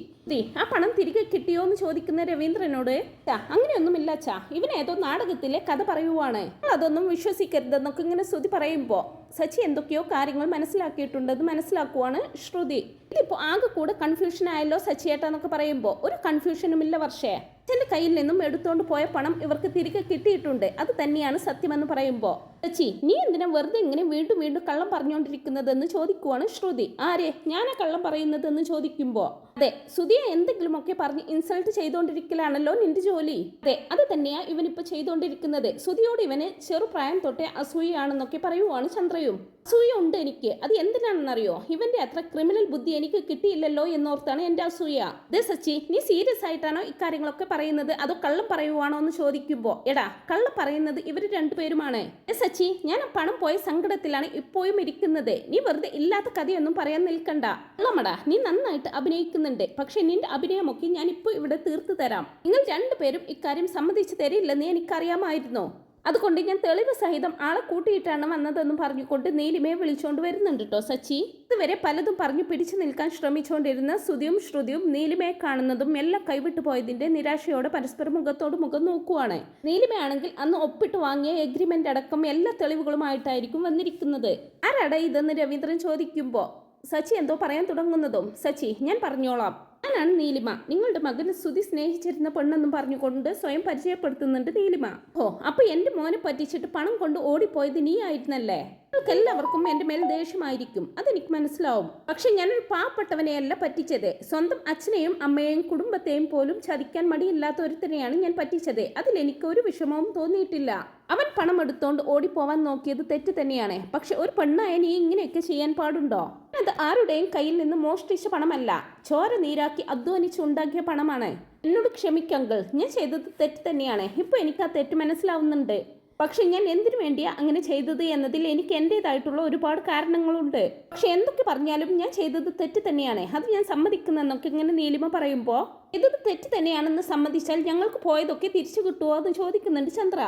ആ പണം തിരികെ കിട്ടിയോ എന്ന് ചോദിക്കുന്ന രവീന്ദ്രനോട് "ച്ചാ, അങ്ങനെയൊന്നുമില്ല ചാ ഇവൻ ഏതോ നാടകത്തിലെ കഥ പറയുവാണ്. അതൊന്നും വിശ്വസിക്കരുതെന്നൊക്കെ ഇങ്ങനെ ശ്രുതി പറയുമ്പോൾ സച്ചി എന്തൊക്കെയോ കാര്യങ്ങൾ മനസ്സിലാക്കിയിട്ടുണ്ടെന്ന് മനസ്സിലാക്കുവാണ് ശ്രുതി. ഇതിപ്പോ ആകെ കൂടെ കൺഫ്യൂഷൻ ആയല്ലോ സച്ചിയേട്ടാന്നൊക്കെ പറയുമ്പോൾ ഒരു കൺഫ്യൂഷനും ഇല്ല വർഷേ. അച്ഛന്റെ കയ്യിൽ നിന്നും എടുത്തോണ്ട് പോയ പണം ഇവർക്ക് തിരികെ കിട്ടിയിട്ടുണ്ട്. അത് തന്നെയാണ് സത്യമെന്ന് പറയുമ്പോൾ സച്ചി നീ എന്തിനാ വെറുതെ ഇങ്ങനെ വീണ്ടും വീണ്ടും കള്ളം പറഞ്ഞുകൊണ്ടിരിക്കുന്നതെന്ന് ചോദിക്കുവാണ് ശ്രുതി. ആരെ? ഞാനാ കള്ളം പറയുന്നതെന്ന് ചോദിക്കുമ്പോൾ അതെ സുധിയെ എന്തെങ്കിലുമൊക്കെ പറഞ്ഞ് ഇൻസൾട്ട് ചെയ്തുകൊണ്ടിരിക്കലാണല്ലോ നിന്റെ ജോലി. അതെ അത് തന്നെയാ ഇവനിപ്പോ ചെയ്തുകൊണ്ടിരിക്കുന്നത് സുധിയോട് ഇവന് ചെറുപ്രായം തൊട്ടേ അസൂയാണെന്നൊക്കെ പറയുവാണ് ചന്ദ്രയും. അസൂയ ഉണ്ട് എനിക്ക്. അത് എന്തിനാണെന്നറിയോ? ഇവന്റെ അത്ര ക്രിമിനൽ ബുദ്ധി എനിക്ക് കിട്ടിയില്ലല്ലോ എന്നോർത്താണ് എന്റെ അസൂയ. അതെ സച്ചി നീ സീരിയസ് ആയിട്ടാണോ ഇക്കാര്യങ്ങളൊക്കെ പറയുന്നത്? അതോ കള്ളം പറയുവാണോ എന്ന് ചോദിക്കുമ്പോ? എടാ കള്ളം പറയുന്നത് ഇവർ രണ്ടുപേരുമാണ്. ദേ സച്ചി ഞാൻ പണം പോയ സങ്കടത്തിലാണ് ഇപ്പോഴും ഇരിക്കുന്നത്. നീ വെറുതെ ഇല്ലാത്ത കഥയൊന്നും പറയാൻ നിൽക്കണ്ട. കള്ളമടാ നീ നന്നായിട്ട് അഭിനയിക്കുന്നുണ്ട്. പക്ഷെ നിന്റെ അഭിനയമൊക്കെ ഞാൻ ഇപ്പോൾ ഇവിടെ തീർത്തു തരാം. നിങ്ങൾ രണ്ടുപേരും ഇക്കാര്യം സമ്മതിച്ചു തരില്ലെന്ന് എനിക്കറിയാമായിരുന്നു? അതുകൊണ്ട് ഞാൻ തെളിവ് സഹിതം ആളെ കൂട്ടിയിട്ടാണ് വന്നതെന്ന് പറഞ്ഞുകൊണ്ട് നീലിമയെ വിളിച്ചുകൊണ്ട് വരുന്നുണ്ട് കേട്ടോ സച്ചി. ഇതുവരെ പലതും പറഞ്ഞു പിടിച്ചു നിൽക്കാൻ ശ്രമിച്ചുകൊണ്ടിരുന്ന സുതിയും ശ്രുതിയും നീലിമയെ കാണുന്നതും എല്ലാം കൈവിട്ടു പോയതിന്റെ നിരാശയോടെ പരസ്പരം മുഖത്തോട് മുഖം നോക്കുവാണ്. നീലിമയാണെങ്കിൽ അന്ന് ഒപ്പിട്ട് വാങ്ങിയ എഗ്രിമെന്റ് അടക്കം എല്ലാ തെളിവുകളുമായിട്ടായിരിക്കും വന്നിരിക്കുന്നത്. ആരാടാ ഇതെന്ന് രവീന്ദ്രൻ ചോദിക്കുമ്പോൾ സച്ചി എന്തോ പറയാൻ തുടങ്ങുന്നതും. സച്ചി ഞാൻ പറഞ്ഞോളാം. ഞാനാണ് നീലിമ. നിങ്ങളുടെ മകന് സ്തുതി സ്നേഹിച്ചിരുന്ന പെണ്ണെന്നും പറഞ്ഞുകൊണ്ട് സ്വയം പരിചയപ്പെടുത്തുന്നുണ്ട് നീലിമ. ഓ അപ്പൊ എന്റെ മോനെ പറ്റിച്ചിട്ട് പണം കൊണ്ട് ഓടിപ്പോയത് നീ ആയിരുന്നല്ലേ നിങ്ങൾക്ക് എല്ലാവർക്കും എന്റെ മേൽ ദേഷ്യമായിരിക്കും. അതെനിക്ക് മനസ്സിലാവും. പക്ഷെ ഞാൻ ഒരു പാവപ്പെട്ടവനെയല്ല പറ്റിച്ചത്. സ്വന്തം അച്ഛനെയും അമ്മയെയും കുടുംബത്തെയും പോലും ചതിക്കാൻ മടിയില്ലാത്ത ഒരുത്തനെയാണ് ഞാൻ പറ്റിച്ചത്. അതിൽ എനിക്ക് ഒരു വിഷമവും തോന്നിയിട്ടില്ല. അവൻ പണം എടുത്തോണ്ട് ഓടിപ്പോവാൻ നോക്കിയത് തെറ്റ് തന്നെയാണ്. പക്ഷെ ഒരു പെണ്ണായ നീ ഇങ്ങനെയൊക്കെ ചെയ്യാൻ പാടുണ്ടോ? അത് ആരുടെയും കയ്യിൽ നിന്ന് മോഷ്ടിച്ച പണമല്ല. ചോര നീരാക്കി അധ്വാനിച്ചുണ്ടാക്കിയ പണമാണ്. എന്നോട് ക്ഷമിക്കങ്കിൾ ഞാൻ ചെയ്തത് തെറ്റ് തന്നെയാണ്. ഇപ്പൊ എനിക്ക് ആ തെറ്റ് മനസ്സിലാവുന്നുണ്ട്. പക്ഷെ ഞാൻ എന്തിനു വേണ്ടിയാ അങ്ങനെ ചെയ്തത് എന്നതിൽ എനിക്ക് എന്റെതായിട്ടുള്ള ഒരുപാട് കാരണങ്ങളുണ്ട്. പക്ഷെ എന്തൊക്കെ പറഞ്ഞാലും ഞാൻ ചെയ്തത് തെറ്റ് തന്നെയാണ്. അത് ഞാൻ സമ്മതിക്കുന്നെന്നൊക്കെ ഇങ്ങനെ നീലിമ പറയുമ്പോൾ ഇതത് തെറ്റ് തന്നെയാണെന്ന് സമ്മതിച്ചാൽ ഞങ്ങൾക്ക് പോയതൊക്കെ തിരിച്ചു കിട്ടുമോ എന്ന് ചോദിക്കുന്നുണ്ട് ചന്ദ്ര.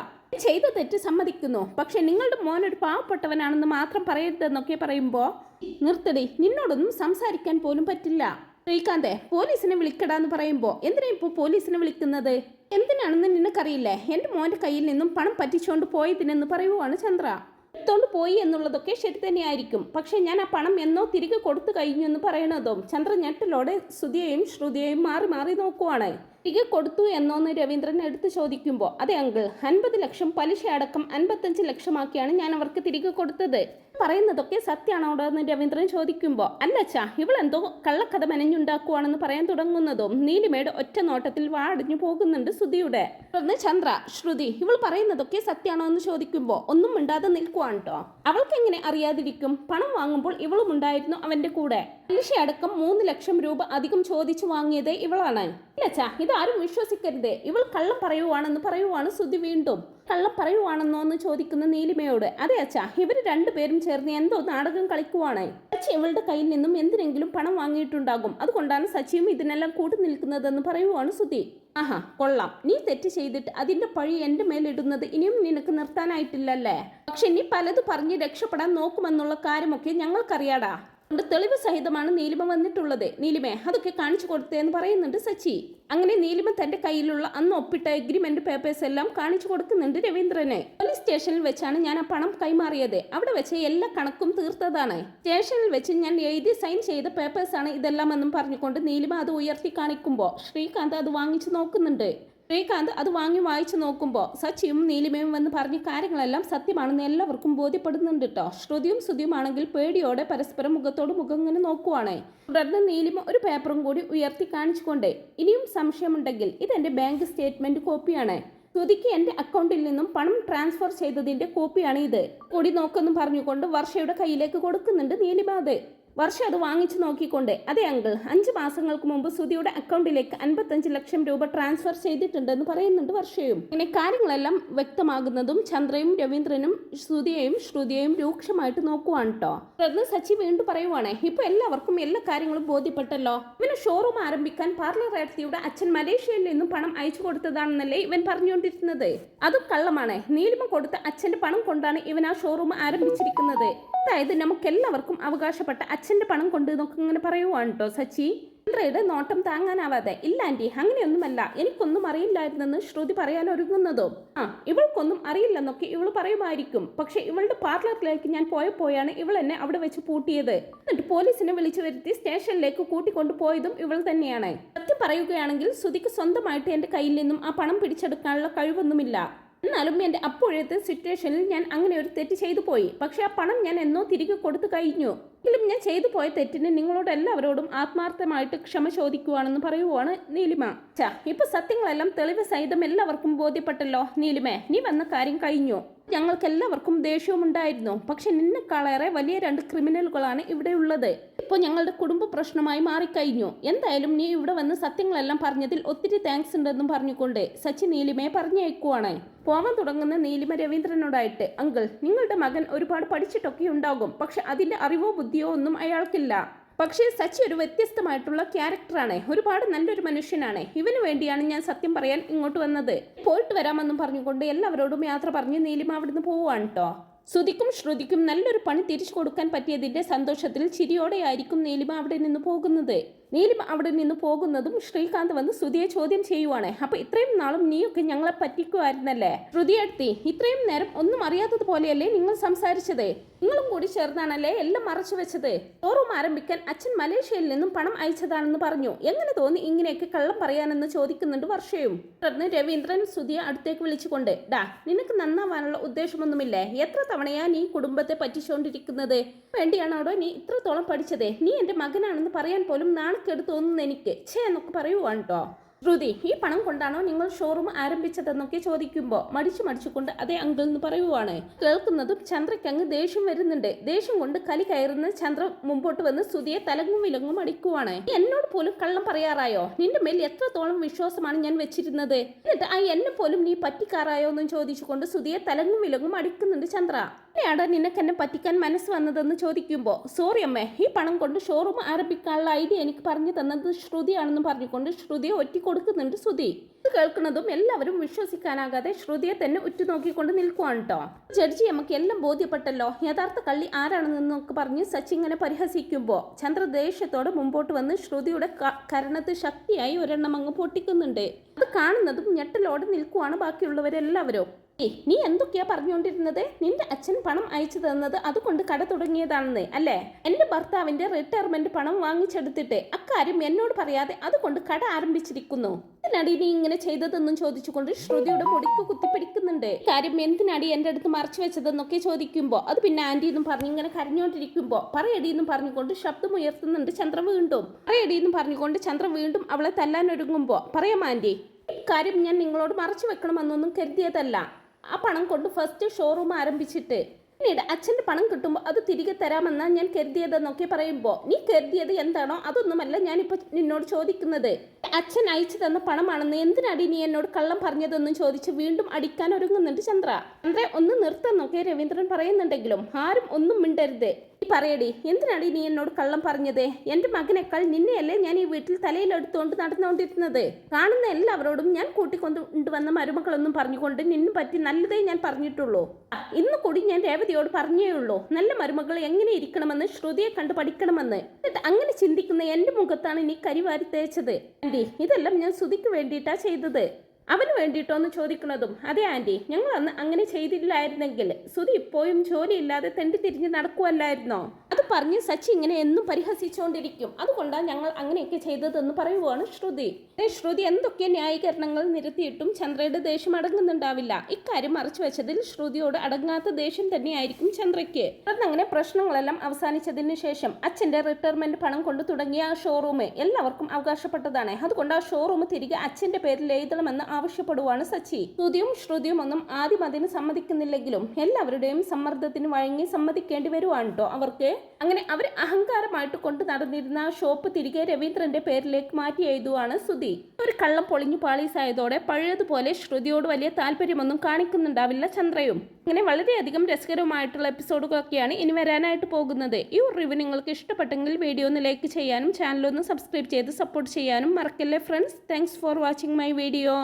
ചെയ്ത തെറ്റ് സമ്മതിക്കുന്നു. പക്ഷെ നിങ്ങളുടെ മോൻ ഒരു പാവപ്പെട്ടവനാണെന്ന് മാത്രം പറയരുതെന്നൊക്കെ പറയുമ്പോൾ നിർത്തടി. നിന്നോടൊന്നും സംസാരിക്കാൻ പോലും പറ്റില്ല. ശ്രീകാന്തേ പോലീസിനെ വിളിക്കടാന്ന് പറയുമ്പോൾ എന്തിനാ ഇപ്പോൾ പോലീസിനെ വിളിക്കുന്നത്? എന്തിനാണെന്ന് നിനക്കറിയില്ലേ? എന്റെ മോന്റെ കയ്യിൽ നിന്നും പണം പറ്റിച്ചുകൊണ്ട് പോയതിനെന്ന് പറയുവാണ് ചന്ദ്ര. എടുത്തോണ്ട് പോയി എന്നുള്ളതൊക്കെ ശരി തന്നെയായിരിക്കും. പക്ഷെ ഞാൻ ആ പണം എന്നോ തിരികെ കൊടുത്തു കഴിഞ്ഞു എന്ന് പറയണതും ചന്ദ്ര ഞെട്ടലോടെ ശ്രുതിയെയും ശ്രുതിയെയും മാറി മാറി നോക്കുവാണ്. തിരികെ കൊടുത്തു എന്നോന്ന് രവീന്ദ്രൻ എടുത്തു ചോദിക്കുമ്പോൾ അതെ അങ്കിൾ അൻപത് ലക്ഷം പലിശ അടക്കം അൻപത്തഞ്ച് ലക്ഷമാക്കിയാണ് ഞാൻ അവർക്ക് തിരികെ കൊടുത്തത്. പറയുന്നതൊക്കെ സത്യമാണോ എന്ന് രവീന്ദ്രൻ ചോദിക്കുമ്പോൾ അല്ലച്ചാ ഇവളെന്തോ കള്ളക്കഥ മെനഞ്ഞുണ്ടാക്കുവാണെന്ന് പറയാൻ തുടങ്ങുന്നതും നീലിമയുടെ ഒറ്റ നോട്ടത്തിൽ വാടിഞ്ഞു പോകുന്നുണ്ട് ശ്രുതിയുടെ. തുടർന്ന് ചന്ദ്ര ശ്രുതി ഇവൾ പറയുന്നതൊക്കെ സത്യമാണോ എന്ന് ചോദിക്കുമ്പോൾ ഒന്നും മിണ്ടാതെ നിൽക്കുവാണ് കേട്ടോ അവൾക്ക് എങ്ങനെ അറിയാതിരിക്കും? പണം വാങ്ങുമ്പോൾ ഇവളും ഉണ്ടായിരുന്നു അവന്റെ കൂടെ. പലിശ അടക്കം മൂന്ന് ലക്ഷം രൂപ അധികം ചോദിച്ചു വാങ്ങിയത് ഇവളാണ്. ഇല്ലച്ചാ ഇത് ഇതാരും വിശ്വസിക്കരുത്. ഇവൾ കള്ളം പറയുവാണെന്ന് പറയുവാണ് സുധി വീണ്ടും. കള്ളം പറയുവാണെന്നോ എന്ന് ചോദിക്കുന്ന നീലിമയോട് അതെ അച്ഛാ ഇവർ രണ്ടുപേരും ചേർന്ന് എന്തോ നാടകം കളിക്കുവാണ്. സച്ചി ഇവളുടെ കയ്യിൽ നിന്നും എന്തിനെങ്കിലും പണം വാങ്ങിയിട്ടുണ്ടാകും. അതുകൊണ്ടാണ് സച്ചിയും ഇതിനെല്ലാം കൂട്ടു നിൽക്കുന്നതെന്ന് പറയുവാണ് സുധി ആഹാ കൊള്ളാം. നീ തെറ്റ് ചെയ്തിട്ട് അതിന്റെ പഴി എന്റെ മേലിടുന്നത് ഇനിയും നിനക്ക് നിർത്താനായിട്ടില്ലല്ലേ? പക്ഷെ നീ പലത് പറഞ്ഞ് രക്ഷപ്പെടാൻ നോക്കുമെന്നുള്ള കാര്യമൊക്കെ ഞങ്ങൾക്കറിയാടാ. കൊണ്ട് തെളിവ് സഹിതമാണ് നീലിമ വന്നിട്ടുള്ളത്. നീലിമേ അതൊക്കെ കാണിച്ചു കൊടുത്തേന്ന് പറയുന്നുണ്ട് സച്ചി. അങ്ങനെ നീലിമ തന്റെ കയ്യിലുള്ള അന്ന് ഒപ്പിട്ട എഗ്രിമെന്റ് പേപ്പേഴ്സ് എല്ലാം കാണിച്ചു കൊടുക്കുന്നുണ്ട് രവീന്ദ്രന്. പോലീസ് സ്റ്റേഷനിൽ വെച്ചാണ് ഞാൻ ആ പണം കൈമാറിയത്. അവിടെ വെച്ച് എല്ലാ കണക്കും തീർത്തതാണ്. സ്റ്റേഷനിൽ വെച്ച് ഞാൻ എഴുതി സൈൻ ചെയ്ത പേപ്പേഴ്സ് ആണ് ഇതെല്ലാം എന്നും പറഞ്ഞുകൊണ്ട് നീലിമ അത് ഉയർത്തി കാണിക്കുമ്പോൾ ശ്രീകാന്ത് അത് വാങ്ങിച്ചു നോക്കുന്നുണ്ട്. ശ്രീകാന്ത് അത് വാങ്ങി വായിച്ചു നോക്കുമ്പോൾ സച്ചിയും നീലിമയും വന്ന് പറഞ്ഞ കാര്യങ്ങളെല്ലാം സത്യമാണെന്ന് എല്ലാവർക്കും ബോധ്യപ്പെടുന്നുണ്ട് കേട്ടോ ശ്രുതിയും ശ്രുതിയുമാണെങ്കിൽ പേടിയോടെ പരസ്പരം മുഖത്തോട് മുഖം ഇങ്ങനെ നോക്കുവാണ്. തുടർന്ന് നീലിമ ഒരു പേപ്പറും കൂടി ഉയർത്തി കാണിച്ചുകൊണ്ട് ഇനിയും സംശയമുണ്ടെങ്കിൽ ഇതെന്റെ ബാങ്ക് സ്റ്റേറ്റ്മെന്റ് കോപ്പിയാണ്. ശ്രുതിക്ക് എന്റെ അക്കൗണ്ടിൽ നിന്നും പണം ട്രാൻസ്ഫർ ചെയ്തതിന്റെ കോപ്പിയാണ് ഇത് കൂടി നോക്കെന്ന് പറഞ്ഞുകൊണ്ട് വർഷയുടെ കയ്യിലേക്ക് കൊടുക്കുന്നുണ്ട് നീലിമ അത്. വർഷ അത് വാങ്ങിച്ചു നോക്കിക്കൊണ്ട് അതെ അങ്കിൾ അഞ്ച് മാസങ്ങൾക്ക് മുമ്പ് സുധിയുടെ അക്കൗണ്ടിലേക്ക് അൻപത്തഞ്ച് ലക്ഷം രൂപ ട്രാൻസ്ഫർ ചെയ്തിട്ടുണ്ടെന്ന് പറയുന്നുണ്ട് വർഷയും. ഇങ്ങനെ കാര്യങ്ങളെല്ലാം വ്യക്തമാകുന്നതും ചന്ദ്രയും രവീന്ദ്രനും സുധിയെയും ശ്രുതിയെയും രൂക്ഷമായിട്ട് നോക്കുവാണ് കേട്ടോ തുടർന്ന് സച്ചി വീണ്ടും പറയുവാണേ ഇപ്പൊ എല്ലാവർക്കും എല്ലാ കാര്യങ്ങളും ബോധ്യപ്പെട്ടല്ലോ. ഇവന് ഷോറൂം ആരംഭിക്കാൻ പാർലർ ഏടത്തിയുടെ അച്ഛൻ മലേഷ്യയിൽ നിന്നും പണം അയച്ചു കൊടുത്തതാണെന്നല്ലേ ഇവൻ പറഞ്ഞുകൊണ്ടിരുന്നത്? അത് കള്ളമാണ്. നീലിമ കൊടുത്ത അച്ഛന്റെ പണം കൊണ്ടാണ് ഇവൻ ആ ഷോറൂം ആരംഭിച്ചിരിക്കുന്നത്. അതായത് നമുക്കെല്ലാവർക്കും അവകാശപ്പെട്ട അച്ഛന്റെ പണം കൊണ്ട് നോക്കി ഇങ്ങനെ പറയുവാണ് കേട്ടോ സച്ചി. ചന്ദ്രയുടെ നോട്ടം താങ്ങാനാവാതെ ഇല്ല ആന്റി അങ്ങനെയൊന്നുമല്ല. എനിക്കൊന്നും അറിയില്ലായിരുന്നെന്ന് ശ്രുതി പറയാൻ ഒരുങ്ങുന്നതോ? ആ ഇവൾക്കൊന്നും അറിയില്ലെന്നൊക്കെ ഇവൾ പറയുമായിരിക്കും. പക്ഷെ ഇവളുടെ പാർലറിലേക്ക് ഞാൻ പോയപ്പോഴാണ് ഇവൾ എന്നെ അവിടെ വെച്ച് പൂട്ടിയത്. എന്നിട്ട് പോലീസിനെ വിളിച്ചു വരുത്തി സ്റ്റേഷനിലേക്ക് കൂട്ടിക്കൊണ്ടു പോയതും ഇവൾ തന്നെയാണ്. സത്യം പറയുകയാണെങ്കിൽ ശ്രുതിക്ക് സ്വന്തമായിട്ട് എന്റെ കയ്യിൽ നിന്നും ആ പണം പിടിച്ചെടുക്കാനുള്ള കഴിവൊന്നുമില്ല. എന്നാലും എന്റെ അപ്പോഴത്തെ സിറ്റുവേഷനിൽ ഞാൻ അങ്ങനെ ഒരു തെറ്റ് ചെയ്തു പോയി. പക്ഷെ ആ പണം ഞാൻ എന്നോ തിരികെ കൊടുത്തു കഴിഞ്ഞു. എങ്കിലും ഞാൻ ചെയ്തു പോയ തെറ്റിന് നിങ്ങളോട് എല്ലാവരോടും ആത്മാർത്ഥമായിട്ട് ക്ഷമ ചോദിക്കുവാണെന്ന് പറയുവാണ് നീലിമ. ഇപ്പൊ സത്യങ്ങളെല്ലാം തെളിവ് സഹിതം എല്ലാവർക്കും ബോധ്യപ്പെട്ടല്ലോ നീലിമേ. നീ വന്ന കാര്യം കഴിഞ്ഞു. ഞങ്ങൾക്ക് എല്ലാവർക്കും ദേഷ്യവും ഉണ്ടായിരുന്നു പക്ഷെ നിന്നെക്കാളേറെ വലിയ രണ്ട് ക്രിമിനലുകളാണ് ഇവിടെ ഉള്ളത്. ഇപ്പോൾ ഞങ്ങളുടെ കുടുംബ പ്രശ്നമായി മാറിക്കഴിഞ്ഞു. എന്തായാലും നീ ഇവിടെ വന്ന് സത്യങ്ങളെല്ലാം പറഞ്ഞതിൽ ഒത്തിരി താങ്ക്സ് ഉണ്ടെന്നും പറഞ്ഞുകൊണ്ട് സച്ചി നീലിമയെ പറഞ്ഞയക്കുവാണ്. പോവാൻ തുടങ്ങുന്ന നീലിമ രവീന്ദ്രനോടായിട്ട് അങ്കിൾ നിങ്ങളുടെ മകൻ ഒരുപാട് പഠിച്ചിട്ടൊക്കെ ഉണ്ടാകും. പക്ഷെ അതിന്റെ അറിവോ ബുദ്ധിയോ ഒന്നും അയാൾക്കില്ല. പക്ഷേ സച്ചി ഒരു വ്യത്യസ്തമായിട്ടുള്ള ക്യാരക്ടറാണ്. ഒരുപാട് നല്ലൊരു മനുഷ്യനാണ്. ഇവന് വേണ്ടിയാണ് ഞാൻ സത്യം പറയാൻ ഇങ്ങോട്ട് വന്നത്. പോയിട്ട് വരാമെന്നും പറഞ്ഞുകൊണ്ട് എല്ലാവരോടും യാത്ര പറഞ്ഞ് നീലിമ അവിടുന്ന് പോവുകയാണ് കേട്ടോ ശ്രുതിക്കും ശ്രുതിക്കും നല്ലൊരു പണി തിരിച്ചു കൊടുക്കാൻ പറ്റിയതിന്റെ സന്തോഷത്തിൽ ചിരിയോടെയായിരിക്കും നീലിമ അവിടെ നിന്ന് പോകുന്നത്. നീലിമ അവിടെ നിന്ന് പോകുന്നതും ശ്രീകാന്ത് വന്ന് ശ്രുതിയെ ചോദ്യം ചെയ്യുവാണ്. അപ്പൊ ഇത്രയും നാളും നീയൊക്കെ ഞങ്ങളെ പറ്റിക്കുമായിരുന്നല്ലേ ശ്രുതിയെടുത്തി ഇത്രയും നേരം ഒന്നും അറിയാത്തതുപോലെയല്ലേ നിങ്ങൾ സംസാരിച്ചത്? നിങ്ങളും കൂടി ചേർന്നാണല്ലേ എല്ലാം മറച്ചു വെച്ചത്? ഷോറൂം ആരംഭിക്കാൻ അച്ഛൻ മലേഷ്യയിൽ നിന്നും പണം അയച്ചതാണെന്ന് പറഞ്ഞു. എങ്ങനെ തോന്നി ഇങ്ങനെയൊക്കെ കള്ളം പറയാനെന്ന് ചോദിക്കുന്നുണ്ട് വർഷയും? തുടർന്ന് രവീന്ദ്രൻ സുധിയെ അടുത്തേക്ക് വിളിച്ചുകൊണ്ട് ഡാ നിനക്ക് നന്നാവാനുള്ള ഉദ്ദേശമൊന്നുമില്ലേ? എത്ര തവണയാ നീ കുടുംബത്തെ പറ്റിച്ചുകൊണ്ടിരിക്കുന്നത് വേണ്ടിയാണോടോ നീ ഇത്രത്തോളം പഠിച്ചത്? നീ എന്റെ മകനാണെന്ന് പറയാൻ പോലും നാണക്കേട് ഒന്ന് എനിക്ക് ഛേ എന്നൊക്കെ പറയുവാണ് കേട്ടോ ശ്രുതി ഈ പണം കൊണ്ടാണോ നിങ്ങൾ ഷോറൂം ആരംഭിച്ചതെന്നൊക്കെ ചോദിക്കുമ്പോൾ മടിച്ചു മടിച്ചുകൊണ്ട് അതേ അങ്കിൾ എന്ന് പറയുവാണ്. കേൾക്കുന്നതും ചന്ദ്രയ്ക്ക് അങ്ങ് ദേഷ്യം വരുന്നുണ്ട്. ദേഷ്യം കൊണ്ട് കലി കയറുന്ന ചന്ദ്ര മുമ്പോട്ട് വന്ന് ശ്രുതിയെ തലങ്ങും വിലങ്ങും അടിക്കുവാണ്. എന്നോട് പോലും കള്ളം പറയാറായോ? നിന്റെ മേൽ എത്രത്തോളം വിശ്വാസമാണ് ഞാൻ വെച്ചിരുന്നത്? എന്നിട്ട് ആ എന്നെ പോലും നീ പറ്റിക്കാറായോ എന്നും ചോദിച്ചുകൊണ്ട് ശ്രുതിയെ തലങ്ങും വിലങ്ങും അടിക്കുന്നുണ്ട് ചന്ദ്ര. എന്നെയാണ് നിനക്കെന്നെ പറ്റിക്കാൻ മനസ്സ് വന്നതെന്ന് ചോദിക്കുമ്പോൾ സോറി അമ്മേ ഈ പണം കൊണ്ട് ഷോറൂം ആരംഭിക്കാനുള്ള ഐഡിയ എനിക്ക് പറഞ്ഞു തന്നത് ശ്രുതിയാണെന്ന് പറഞ്ഞുകൊണ്ട് ശ്രുതിയെ ഒറ്റി കൊടുക്കുന്നുണ്ട് ശ്രുതി. ഇത് കേൾക്കുന്നതും എല്ലാവരും വിശ്വസിക്കാനാകാതെ ശ്രുതിയെ തന്നെ ഉറ്റുനോക്കിക്കൊണ്ട് നിൽക്കുവാണ് കേട്ടോ ജഡ്ജി നമുക്ക് എല്ലാം ബോധ്യപ്പെട്ടല്ലോ. യഥാർത്ഥ കള്ളി ആരാണെന്നൊക്കെ പറഞ്ഞ് സച്ചി ഇങ്ങനെ പരിഹസിക്കുമ്പോൾ ചന്ദ്ര ദേഷ്യത്തോടെ മുമ്പോട്ട് വന്ന് ശ്രുതിയുടെ കരണത്ത് ശക്തിയായി ഒരെണ്ണം അങ്ങ് പൊട്ടിക്കുന്നുണ്ട്. അത് കാണുന്നതും ഞെട്ടലോടെ നിൽക്കുവാണ് ബാക്കിയുള്ളവരെല്ലാവരും. നീ എന്തൊക്കെയാ പറഞ്ഞുകൊണ്ടിരുന്നത്? നിന്റെ അച്ഛൻ പണം അയച്ചു തന്നത് അതുകൊണ്ട് കട തുടങ്ങിയതാണെന്ന് അല്ലേ? എന്റെ ഭർത്താവിന്റെ റിട്ടയർമെന്റ് പണം വാങ്ങിച്ചെടുത്തിട്ട് അക്കാര്യം എന്നോട് പറയാതെ അതുകൊണ്ട് കട ആരംഭിച്ചിരിക്കുന്നു. എന്തിനാടി നീ ഇങ്ങനെ ചെയ്തതെന്നും ചോദിച്ചുകൊണ്ട് ശ്രുതിയുടെ മുടിക്ക് കുത്തിപ്പിടിക്കുന്നുണ്ട് കാര്യം എന്തിനാടി എന്റെ അടുത്ത് മറച്ചു വെച്ചതെന്നൊക്കെ ചോദിക്കുമ്പോൾ അത് പിന്നെ ആന്റി എന്നും പറഞ്ഞ് ഇങ്ങനെ കരഞ്ഞുകൊണ്ടിരിക്കുമ്പോൾ പറയടി എന്നും പറഞ്ഞുകൊണ്ട് ശബ്ദം ഉയർത്തുന്നുണ്ട് ചന്ദ്ര വീണ്ടും. പറയടി എന്നും പറഞ്ഞുകൊണ്ട് ചന്ദ്ര വീണ്ടും അവളെ തല്ലാൻ ഒരുങ്ങുമ്പോൾ പറയാം ആന്റി. ഇക്കാര്യം ഞാൻ നിങ്ങളോട് മറച്ചു വെക്കണമെന്നൊന്നും കരുതിയതല്ല. ആ പണം കൊണ്ട് ഫസ്റ്റ് ഷോറൂം ആരംഭിച്ചിട്ട് പിന്നീട് അച്ഛന്റെ പണം കിട്ടുമ്പോൾ അത് തിരികെ തരാമെന്നാണ് ഞാൻ കരുതിയതെന്നൊക്കെ പറയുമ്പോൾ നീ കരുതിയത് എന്താണോ അതൊന്നുമല്ല ഞാനിപ്പോൾ നിന്നോട് ചോദിക്കുന്നത്. അച്ഛൻ അയച്ചു തന്ന പണമാണെന്ന് എന്തിനാടി നീ എന്നോട് കള്ളം പറഞ്ഞതെന്നും ചോദിച്ച് വീണ്ടും അടിക്കാൻ ഒരുങ്ങുന്നുണ്ട് ചന്ദ്ര. ചന്ദ്ര ഒന്ന് നിർത്താന്നൊക്കെ രവീന്ദ്രൻ പറയുന്നുണ്ടെങ്കിലും ആരും ഒന്നും മിണ്ടരുത്. പറയടി. എന്തിനാടി നീ എന്നോട് കള്ളം പറഞ്ഞത്? എന്റെ മകനേക്കാൾ നിന്നെയല്ലേ ഞാൻ ഈ വീട്ടിൽ തലയിലെടുത്തുകൊണ്ട് നടന്നുകൊണ്ടിരുന്നത്? കാണുന്ന എല്ലാവരോടും ഞാൻ കൂട്ടിക്കൊണ്ടുവന്ന കൊണ്ടുവന്ന മരുമക്കളൊന്നും പറഞ്ഞുകൊണ്ട് നിന്നു പറ്റി നല്ലതേ ഞാൻ പറഞ്ഞിട്ടുള്ളൂ. ഇന്ന് കൂടി ഞാൻ രേവതിയോട് പറഞ്ഞേ ഉള്ളൂ. നല്ല മരുമകൾ എങ്ങനെ ഇരിക്കണമെന്ന് ശ്രുതിയെ കണ്ട് പഠിക്കണമെന്ന്. അങ്ങനെ ചിന്തിക്കുന്ന എന്റെ മുഖത്താണ് നീ കരിവാരി തേച്ചത്. ഇതെല്ലാം ഞാൻ ശ്രുതിക്ക് വേണ്ടിയിട്ടാ ചെയ്തത്. അവന് വേണ്ടിയിട്ടോ എന്ന് ചോദിക്കുന്നതും അതെ ആന്റി ഞങ്ങൾ അന്ന് അങ്ങനെ ചെയ്തില്ലായിരുന്നെങ്കിൽ സുധി ഇപ്പോഴും ജോലിയില്ലാതെ തെണ്ടി തിരിഞ്ഞ് നടക്കുമല്ലായിരുന്നോ അത് പറഞ്ഞ് സച്ചി ഇങ്ങനെ എന്നും പരിഹസിച്ചുകൊണ്ടിരിക്കും. അതുകൊണ്ടാണ് ഞങ്ങൾ അങ്ങനെയൊക്കെ ചെയ്തതെന്ന് പറയുവാണ് ശ്രുതി. ശ്രുതി എന്തൊക്കെ ന്യായീകരണങ്ങൾ നിരത്തിയിട്ടും ചന്ദ്രയുടെ ദേഷ്യം അടങ്ങുന്നുണ്ടാവില്ല. ഇക്കാര്യം മറച്ചു വെച്ചതിൽ ശ്രുതിയോട് അടങ്ങാത്ത ദേഷ്യം തന്നെയായിരിക്കും ചന്ദ്രയ്ക്ക്. അങ്ങനെ പ്രശ്നങ്ങളെല്ലാം അവസാനിച്ചതിന് ശേഷം അച്ഛന്റെ റിട്ടയർമെന്റ് പണം കൊണ്ട് തുടങ്ങിയ ആ ഷോറൂം എല്ലാവർക്കും അവകാശപ്പെട്ടതാണ്. അതുകൊണ്ട് ആ ഷോറൂം തിരികെ അച്ഛന്റെ പേരിൽ എഴുതണമെന്ന് ആവശ്യപ്പെടുവാണ് സച്ചി. ശ്രുതിയും ശ്രുതിയും ഒന്നും ആദ്യം അതിന് സമ്മതിക്കുന്നില്ലെങ്കിലും എല്ലാവരുടെയും സമ്മർദ്ദത്തിന് വഴങ്ങി സമ്മതിക്കേണ്ടി വരുവാണ് കേട്ടോ അവർക്ക്. അങ്ങനെ അവർ അഹങ്കാരമായിട്ട് കൊണ്ട് നടന്നിരുന്ന ഷോപ്പ് തിരികെ രവീന്ദ്രന്റെ പേരിലേക്ക് മാറ്റി എഴുതുവാണ് സുധി ഒരു കള്ളം പൊളിഞ്ഞു പാളീസായതോടെ പഴയതുപോലെ ശ്രുതിയോട് വലിയ താല്പര്യമൊന്നും കാണിക്കുന്നുണ്ടാവില്ല ചന്ദ്രയും. അങ്ങനെ വളരെയധികം രസകരമായിട്ടുള്ള എപ്പിസോഡുകളൊക്കെയാണ് ഇനി വരാനായിട്ട് പോകുന്നത്. ഈ റിവ്യൂ നിങ്ങൾക്ക് ഇഷ്ടപ്പെട്ടെങ്കിൽ വീഡിയോ ഒന്ന് ലൈക്ക് ചെയ്യാനും ചാനൽ ഒന്ന് സബ്സ്ക്രൈബ് ചെയ്ത് സപ്പോർട്ട് ചെയ്യാനും മറക്കല്ലേ friends? Thanks for watching my video.